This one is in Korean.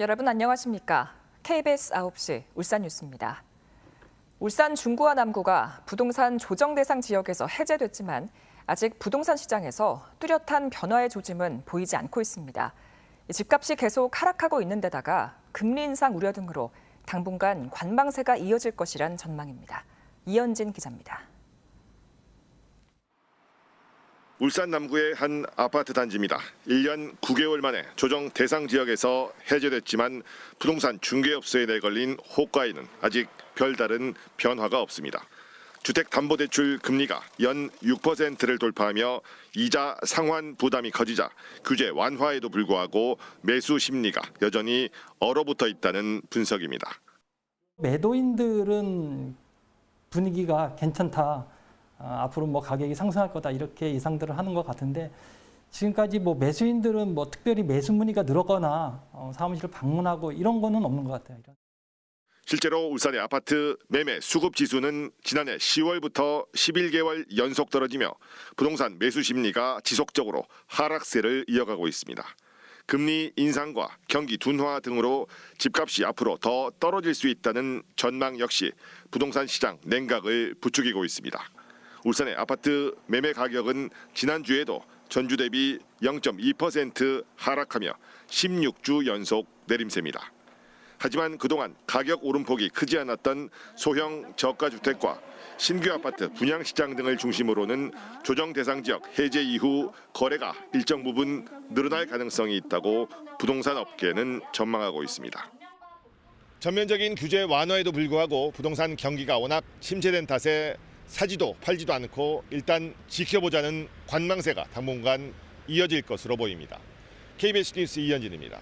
여러분 안녕하십니까? KBS 9시 울산 뉴스입니다. 울산 중구와 남구가 부동산 조정 대상 지역에서 해제됐지만 아직 부동산 시장에서 뚜렷한 변화의 조짐은 보이지 않고 있습니다. 집값이 계속 하락하고 있는 데다가 금리 인상 우려 등으로 당분간 관망세가 이어질 것이란 전망입니다. 이현진 기자입니다. 울산 남구의 한 아파트 단지입니다. 1년 9개월 만에 조정 대상 지역에서 해제됐지만 부동산 중개업소에 내걸린 호가에는 아직 별다른 변화가 없습니다. 주택담보대출 금리가 연 6%를 돌파하며 이자 상환 부담이 커지자 규제 완화에도 불구하고 매수 심리가 여전히 얼어붙어 있다는 분석입니다. 매도인들은 분위기가 괜찮다. 아, 앞으로 뭐 가격이 상승할 거다 이렇게 예상들을 하는 것 같은데 지금까지 뭐 매수인들은 뭐 특별히 매수 문의가 늘었거나 어, 사무실을 방문하고 이런 거는 없는 것 같아요. 실제로 울산의 아파트 매매 수급 지수는 지난해 10월부터 11개월 연속 떨어지며 부동산 매수 심리가 지속적으로 하락세를 이어가고 있습니다. 금리 인상과 경기 둔화 등으로 집값이 앞으로 더 떨어질 수 있다는 전망 역시 부동산 시장 냉각을 부추기고 있습니다. 울산의 아파트 매매 가격은 지난주에도 전주 대비 0.2% 하락하며 16주 연속 내림세입니다. 하지만 그동안 가격 오름폭이 크지 않았던 소형 저가 주택과 신규 아파트 분양 시장 등을 중심으로는 조정 대상 지역 해제 이후 거래가 일정 부분 늘어날 가능성이 있다고 부동산 업계는 전망하고 있습니다. 전면적인 규제 완화에도 불구하고 부동산 경기가 워낙 침체된 탓에 사지도 팔지도 않고 일단 지켜보자는 관망세가 당분간 이어질 것으로 보입니다. KBS 뉴스 이현진입니다.